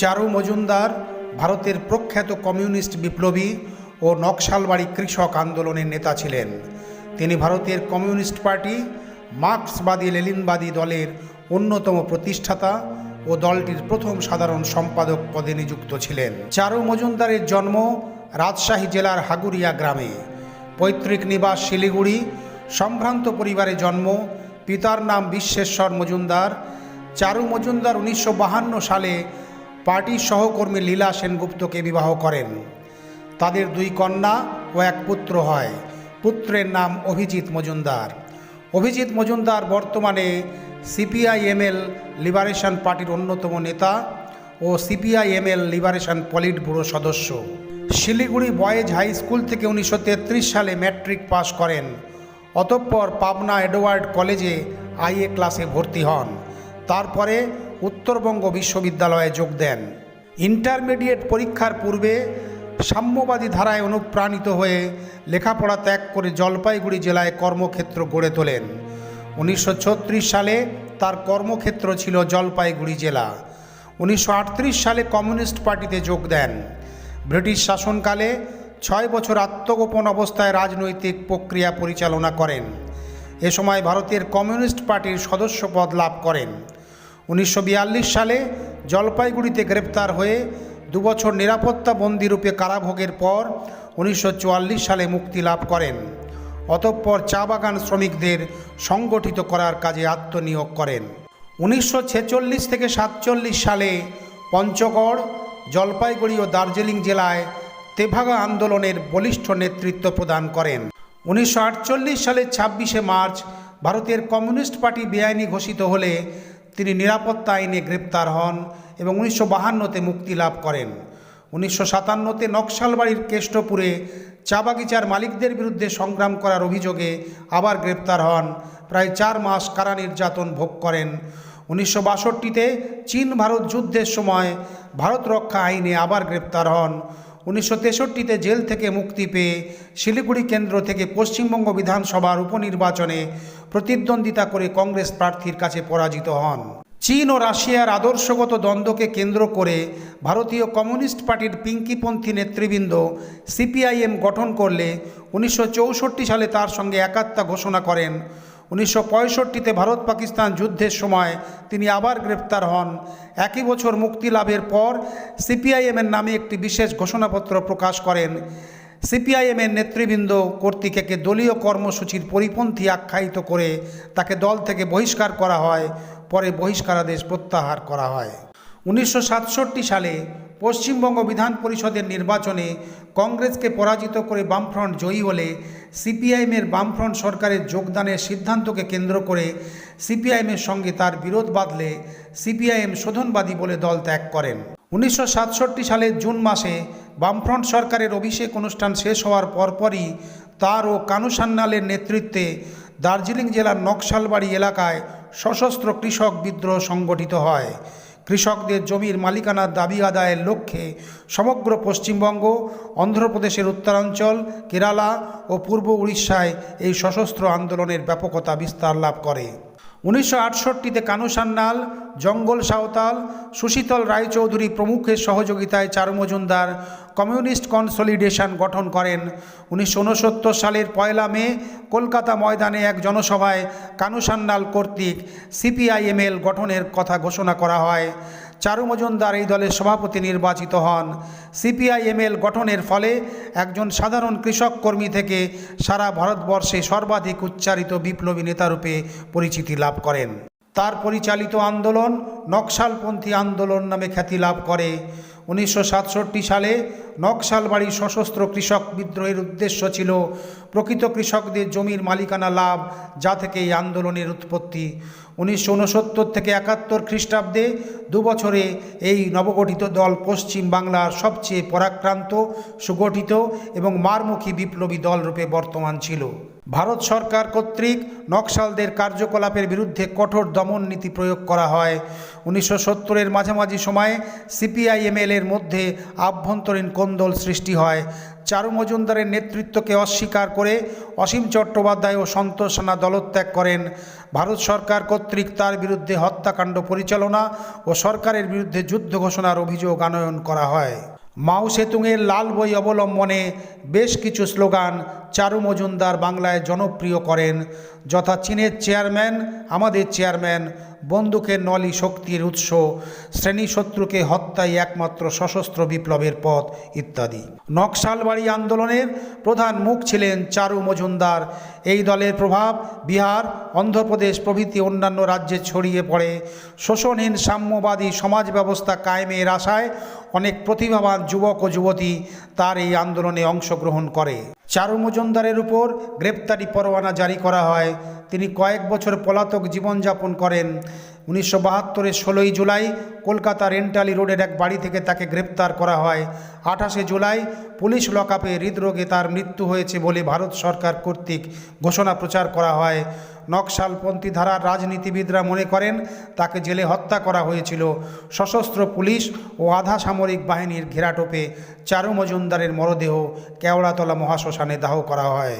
চারু মজুমদার, ভারতের প্রখ্যাত কমিউনিস্ট বিপ্লবী ও নকশালবাড়ি কৃষক আন্দোলনের নেতা ছিলেন। তিনি ভারতের কমিউনিস্ট পার্টি, মার্ক্সবাদী লেলিনবাদী দলের অন্যতম প্রতিষ্ঠাতা ও দলটির প্রথম সাধারণ সম্পাদক পদে নিযুক্ত ছিলেন। চারু মজুমদারের জন্ম রাজশাহী জেলার হাগুরিয়া গ্রামে। পৈতৃক নিবাস শিলিগুড়ি। সম্ভ্রান্ত পরিবারে জন্ম। পিতার নাম বিশ্বেশ্বর মজুমদার। চারু মজুমদার উনিশশো সালে পার্টির সহকর্মী লীলা সেনগুপ্তকে বিবাহ করেন। তাদের দুই কন্যা ও এক পুত্র হয়। পুত্রের নাম অভিজিৎ মজুমদার। অভিজিৎ মজুমদার বর্তমানে সিপিআইএমএল লিবারেশন পার্টির অন্যতম নেতা ও সিপিআইএমএল লিবারেশন পলিট ব্যুরো সদস্য। শিলিগুড়ি বয়েজ হাই স্কুল থেকে উনিশশো তেত্রিশ সালে ম্যাট্রিক পাশ করেন। অতঃপর পাবনা এডওয়ার্ড কলেজে আইএ ক্লাসে ভর্তি হন। তারপরে উত্তরবঙ্গ বিশ্ববিদ্যালয়ে যোগ দেন। ইন্টারমিডিয়েট পরীক্ষার পূর্বে সাম্যবাদী ধারায় অনুপ্রাণিত হয়ে লেখাপড়া ত্যাগ করে জলপাইগুড়ি জেলায় কর্মক্ষেত্র গড়ে তোলেন। উনিশশো ছত্রিশ সালে তার কর্মক্ষেত্র ছিল জলপাইগুড়ি জেলা। উনিশশো আটত্রিশ সালে কমিউনিস্ট পার্টিতে যোগ দেন। ব্রিটিশ শাসনকালে ছয় বছর আত্মগোপন অবস্থায় রাজনৈতিক প্রক্রিয়া পরিচালনা করেন। এ সময় ভারতের কমিউনিস্ট পার্টির সদস্য পদ লাভ করেন। উনিশশো বিয়াল্লিশ সালে জলপাইগুড়িতে গ্রেপ্তার হয়ে দুবছর নিরাপত্তা বন্দিরূপে কারাভোগের পর উনিশশো চুয়াল্লিশ সালে মুক্তি লাভ করেন। অতঃপর চা বাগান শ্রমিকদের সংগঠিত করার কাজে আত্মনিয়োগ করেন। উনিশশো ছেচল্লিশ থেকে সাতচল্লিশ সালে পঞ্চগড়, জলপাইগুড়ি ও দার্জিলিং জেলায় তেভাগা আন্দোলনের বলিষ্ঠ নেতৃত্ব প্রদান করেন। উনিশশো সালের ছাব্বিশে মার্চ ভারতের কমিউনিস্ট পার্টি বেআইনি ঘোষিত হলে তিনি নিরাপত্তা আইনে গ্রেপ্তার হন এবং উনিশশো বাহান্নতে মুক্তি লাভ করেন। উনিশশো সাতান্নতে নকশালবাড়ির কেষ্টপুরে চা বাগিচার মালিকদের বিরুদ্ধে সংগ্রাম করার অভিযোগে আবার গ্রেপ্তার হন। প্রায় চার মাস কারা নির্যাতন ভোগ করেন। উনিশশো বাষট্টিতে চীন ভারত যুদ্ধের সময় ভারত রক্ষা আইনে আবার গ্রেপ্তার হন। উনিশশো তেষট্টিতে জেল থেকে মুক্তি পেয়ে শিলিগুড়ি কেন্দ্র থেকে পশ্চিমবঙ্গ বিধানসভার উপনির্বাচনে প্রতিদ্বন্দ্বিতা করে কংগ্রেস প্রার্থীর কাছে পরাজিত হন। চীন ও রাশিয়ার আদর্শগত দ্বন্দ্বকে কেন্দ্র করে ভারতীয় কমিউনিস্ট পার্টির পিঙ্কিপন্থী নেতৃবৃন্দ সিপিআইএম গঠন করলে উনিশশো চৌষট্টি সালে তার সঙ্গে একাত্মা ঘোষণা করেন উনিশশো ভারত পাকিস্তান যুদ্ধের সময় তিনি আবার গ্রেপ্তার হন। একই বছর মুক্তি লাভের পর সিপিআইএমের নামে একটি বিশেষ ঘোষণাপত্র প্রকাশ করেন। সিপিআইএমের নেতৃবৃন্দ কর্তৃক একে দলীয় কর্মসূচির পরিপন্থী আখ্যায়িত করে তাকে দল থেকে বহিষ্কার করা হয়, পরে বহিষ্কারাদেশ প্রত্যাহার করা হয়। উনিশশো সাতষট্টি সালে পশ্চিমবঙ্গ বিধান পরিষদের নির্বাচনে কংগ্রেসকে পরাজিত করে বামফ্রন্ট জয়ী হলে সিপিআইএমের বামফ্রন্ট সরকারের যোগদানের সিদ্ধান্তকে কেন্দ্র করে সিপিআইএমের সঙ্গে তার বিরোধ বাঁধলে সিপিআইএম শোধনবাদী বলে দল ত্যাগ করেন। উনিশশো সাতষট্টি সালের জুন মাসে বামফ্রন্ট সরকারের অভিষেক অনুষ্ঠান শেষ হওয়ার পরপরই তার ও কানু সান্যালের নেতৃত্বে দার্জিলিং জেলার নকশালবাড়ি এলাকায় সশস্ত্র কৃষক বিদ্রোহ সংগঠিত হয়। কৃষকদের জমির মালিকানার দাবি আদায়ের লক্ষ্যে সমগ্র পশ্চিমবঙ্গ, অন্ধ্রপ্রদেশের উত্তরাঞ্চল, কেরালা ও পূর্ব উড়িষ্যায় এই সশস্ত্র আন্দোলনের ব্যাপকতা বিস্তার লাভ করে। উনিশশো আটষট্টিতে কানু সান্যাল জঙ্গল সাঁওতাল, সুশীতল রায়চৌধুরী প্রমুখের সহযোগিতায় চারু মজুমদার কমিউনিস্ট কনসলিডেশন গঠন করেন। উনিশশো উনসত্তর সালের পয়লা মে কলকাতা ময়দানে এক জনসভায় কানু সান্যাল কর্তৃক সিপিআইএমএল গঠনের কথা ঘোষণা করা হয়। চারু মজুমদার এই দলের সভাপতি নির্বাচিত হন। সিপিআইএমএল গঠনের ফলে একজন সাধারণ কৃষক কর্মী থেকে সারা ভারতবর্ষে সর্বাধিক উচ্চারিত বিপ্লবী নেতারূপে পরিচিতি লাভ করেন। তার পরিচালিত আন্দোলন নকশালপন্থী আন্দোলন নামে খ্যাতি লাভ করে। উনিশশো সাতষট্টি সালে নকশালবাড়ি সশস্ত্র কৃষক বিদ্রোহের উদ্দেশ্য ছিল প্রকৃত কৃষকদের জমির মালিকানা লাভ, যা থেকে এই আন্দোলনের উৎপত্তি। উনিশশো উনসত্তর থেকে একাত্তর খ্রিস্টাব্দে দুবছরে এই নবগঠিত দল পশ্চিম বাংলার সবচেয়ে পরাক্রান্ত, সুগঠিত এবং মারমুখী বিপ্লবী দল রূপে বর্তমান ছিল। ভারত সরকার কর্তৃক নকশালদের কার্যকলাপের বিরুদ্ধে কঠোর দমন নীতি প্রয়োগ করা হয়। উনিশশো সত্তরের মাঝামাঝি সময়ে সিপিআইএমএল এর মধ্যে আভ্যন্তরীণ কোন্দল সৃষ্টি হয়। চারু মজুমদারের নেতৃত্বকে অস্বীকার করে অসীম চট্টোপাধ্যায় ও সন্তোষ সানা দলত্যাগ করেন। ভারত সরকার কর্তৃক তার বিরুদ্ধে হত্যাকাণ্ড পরিচালনা ও সরকারের বিরুদ্ধে যুদ্ধ ঘোষণার অভিযোগ আনয়ন করা হয়। মাও সেতুংয়ের লাল বই অবলম্বনে বেশ কিছু স্লোগান চারু মজুমদার বাংলায় জনপ্রিয় করেন। যথা চীনের চেয়ারম্যান, আমাদের চেয়ারম্যান, বন্দুকের নলি শক্তির উৎস, শ্রেণি শত্রুকে হত্যাই একমাত্র সশস্ত্র বিপ্লবের পথ, ইত্যাদি। নকশালবাড়ি আন্দোলনের প্রধান মুখ ছিলেন চারু মজুমদার। এই দলের প্রভাব বিহার, অন্ধ্রপ্রদেশ প্রভৃতি অন্যান্য রাজ্যে ছড়িয়ে পড়ে। শোষণহীন সাম্যবাদী সমাজ ব্যবস্থা কায়েমের আশায় অনেক প্রতিভাবান যুবক ও যুবতী তার এই আন্দোলনে অংশগ্রহণ করে। চারু মজুমদারের উপর গ্রেপ্তারি পরোয়ানা জারি করা হয়। তিনি কয়েক বছর পলাতক জীবনযাপন করেন। উনিশশো বাহাত্তরের ষোলোই জুলাই কলকাতার রেন্টালি রোডের এক বাড়ি থেকে তাকে গ্রেপ্তার করা হয়। আঠাশে জুলাই পুলিশ লকআপে হৃদরোগে তার মৃত্যু হয়েছে বলে ভারত সরকার কর্তৃক ঘোষণা প্রচার করা হয়। নকশালপন্থী ধারার রাজনীতিবিদরা মনে করেন, তাকে জেলে হত্যা করা হয়েছিল। সশস্ত্র পুলিশ ও আধা সামরিক বাহিনীর ঘেরাটোপে চারু মজুমদারের মরদেহ কেওড়াতলা মহাশ্মশানে দাহ করা হয়।